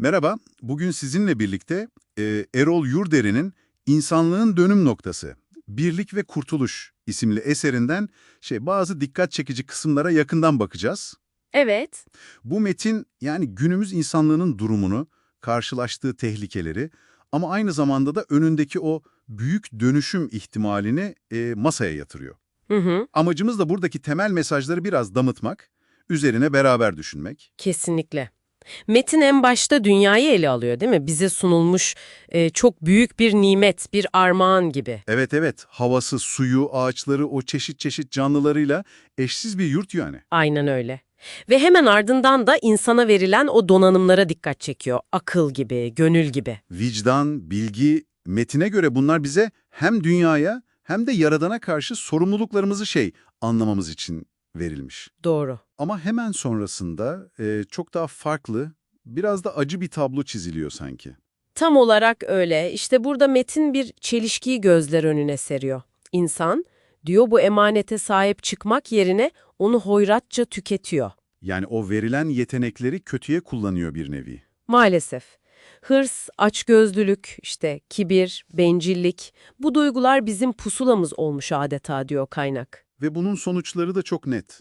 Merhaba, bugün sizinle birlikte e, Erol Yurder'in İnsanlığın Dönüm Noktası, Birlik ve Kurtuluş isimli eserinden şey bazı dikkat çekici kısımlara yakından bakacağız. Evet, Bu metin yani günümüz insanlığının durumunu, karşılaştığı tehlikeleri ama aynı zamanda da önündeki o büyük dönüşüm ihtimalini e, masaya yatırıyor. hı hı, Amacımız da buradaki temel mesajları biraz damıtmak, üzerine beraber düşünmek. kesinlikle. Metin en başta dünyayı ele alıyor değil mi? Bize sunulmuş e, çok büyük bir nimet, bir armağan gibi. Evet evet, havası, suyu, ağaçları, o çeşit çeşit canlılarıyla eşsiz bir yurt yani. Aynen öyle. Ve hemen ardından da insana verilen o donanımlara dikkat çekiyor. Akıl gibi, gönül gibi. Vicdan, bilgi, metine göre bunlar bize hem dünyaya hem de Yaradan'a karşı sorumluluklarımızı şey anlamamız için verilmiş. Doğru. Ama hemen sonrasında e, çok daha farklı, biraz da acı bir tablo çiziliyor sanki. Tam olarak öyle. İşte burada Metin bir çelişkiyi gözler önüne seriyor. İnsan, diyor bu emanete sahip çıkmak yerine onu hoyratça tüketiyor. Yani o verilen yetenekleri kötüye kullanıyor bir nevi. Maalesef. Hırs, açgözlülük, işte kibir, bencillik, bu duygular bizim pusulamız olmuş adeta diyor kaynak. Ve bunun sonuçları da çok net.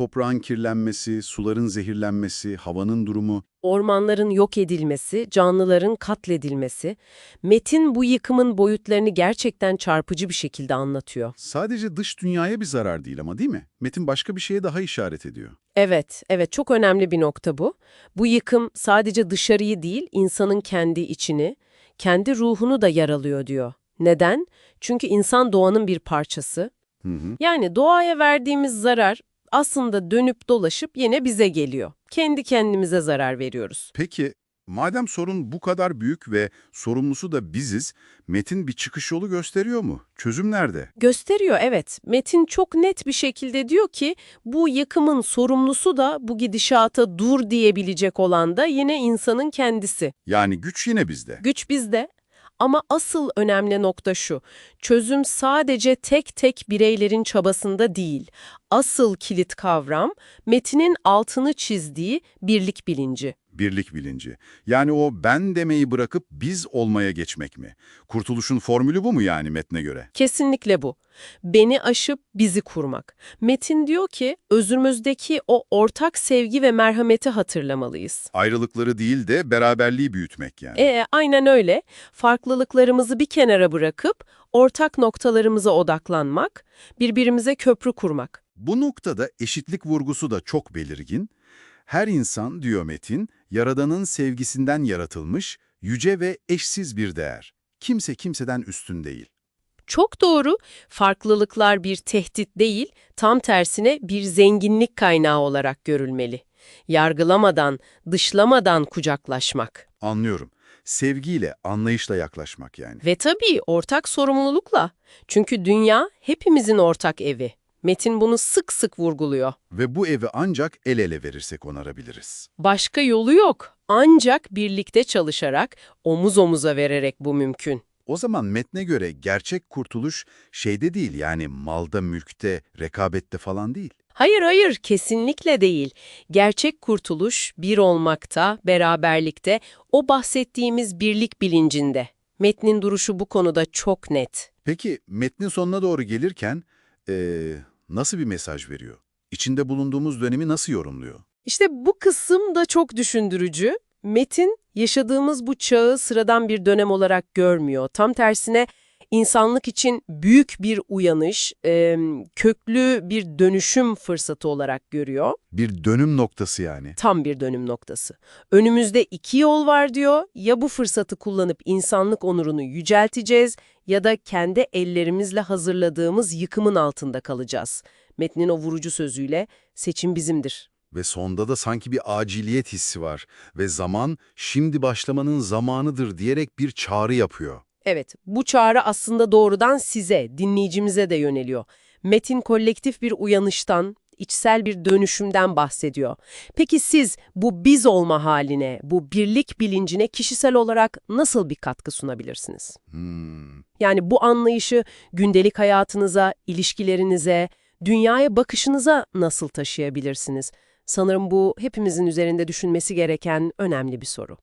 Toprağın kirlenmesi, suların zehirlenmesi, havanın durumu. Ormanların yok edilmesi, canlıların katledilmesi, Metin bu yıkımın boyutlarını gerçekten çarpıcı bir şekilde anlatıyor. Sadece dış dünyaya bir zarar değil ama değil mi? Metin başka bir şeye daha işaret ediyor. Evet, evet çok önemli bir nokta bu. Bu yıkım sadece dışarıyı değil, insanın kendi içini, kendi ruhunu da yaralıyor diyor. Neden? Çünkü insan doğanın bir parçası. Hı hı. Yani doğaya verdiğimiz zarar aslında dönüp dolaşıp yine bize geliyor. Kendi kendimize zarar veriyoruz. Peki, madem sorun bu kadar büyük ve sorumlusu da biziz, Metin bir çıkış yolu gösteriyor mu? Çözüm nerede? Gösteriyor evet. Metin çok net bir şekilde diyor ki bu yıkımın sorumlusu da bu gidişata dur diyebilecek olan da yine insanın kendisi. Yani güç yine bizde. Güç bizde ama asıl önemli nokta şu. Çözüm sadece tek tek bireylerin çabasında değil. Asıl kilit kavram Metin'in altını çizdiği birlik bilinci. Birlik bilinci. Yani o ben demeyi bırakıp biz olmaya geçmek mi? Kurtuluşun formülü bu mu yani metne göre? Kesinlikle bu. Beni aşıp bizi kurmak. Metin diyor ki özümüzdeki o ortak sevgi ve merhameti hatırlamalıyız. Ayrılıkları değil de beraberliği büyütmek yani. E, aynen öyle. Farklılıklarımızı bir kenara bırakıp ortak noktalarımıza odaklanmak, birbirimize köprü kurmak. Bu noktada eşitlik vurgusu da çok belirgin. Her insan, diyor Metin, Yaradan'ın sevgisinden yaratılmış, yüce ve eşsiz bir değer. Kimse kimseden üstün değil. Çok doğru, farklılıklar bir tehdit değil, tam tersine bir zenginlik kaynağı olarak görülmeli. Yargılamadan, dışlamadan kucaklaşmak. Anlıyorum. Sevgiyle, anlayışla yaklaşmak yani. Ve tabii ortak sorumlulukla. Çünkü dünya hepimizin ortak evi. Metin bunu sık sık vurguluyor. Ve bu evi ancak el ele verirsek onarabiliriz. Başka yolu yok. Ancak birlikte çalışarak, omuz omuza vererek bu mümkün. O zaman metne göre gerçek kurtuluş şeyde değil yani malda, mülkte, rekabette falan değil. Hayır hayır kesinlikle değil. Gerçek kurtuluş bir olmakta, beraberlikte, o bahsettiğimiz birlik bilincinde. Metnin duruşu bu konuda çok net. Peki metnin sonuna doğru gelirken eee, nasıl bir mesaj veriyor? İçinde bulunduğumuz dönemi nasıl yorumluyor? İşte bu kısım da çok düşündürücü. Metin, yaşadığımız bu çağı sıradan bir dönem olarak görmüyor. Tam tersine insanlık için büyük bir uyanış, e, köklü bir dönüşüm fırsatı olarak görüyor. Bir dönüm noktası yani. Tam bir dönüm noktası. Önümüzde iki yol var diyor. Ya bu fırsatı kullanıp insanlık onurunu yücelteceğiz ya da kendi ellerimizle hazırladığımız yıkımın altında kalacağız. Metnin o vurucu sözüyle seçim bizimdir. Ve sonda da sanki bir aciliyet hissi var ve zaman şimdi başlamanın zamanıdır diyerek bir çağrı yapıyor. Evet, bu çağrı aslında doğrudan size, dinleyicimize de yöneliyor. Metin kolektif bir uyanıştan, içsel bir dönüşümden bahsediyor. Peki siz bu biz olma haline, bu birlik bilincine kişisel olarak nasıl bir katkı sunabilirsiniz? Hmm. Yani bu anlayışı gündelik hayatınıza, ilişkilerinize, dünyaya bakışınıza nasıl taşıyabilirsiniz? Sanırım bu hepimizin üzerinde düşünmesi gereken önemli bir soru.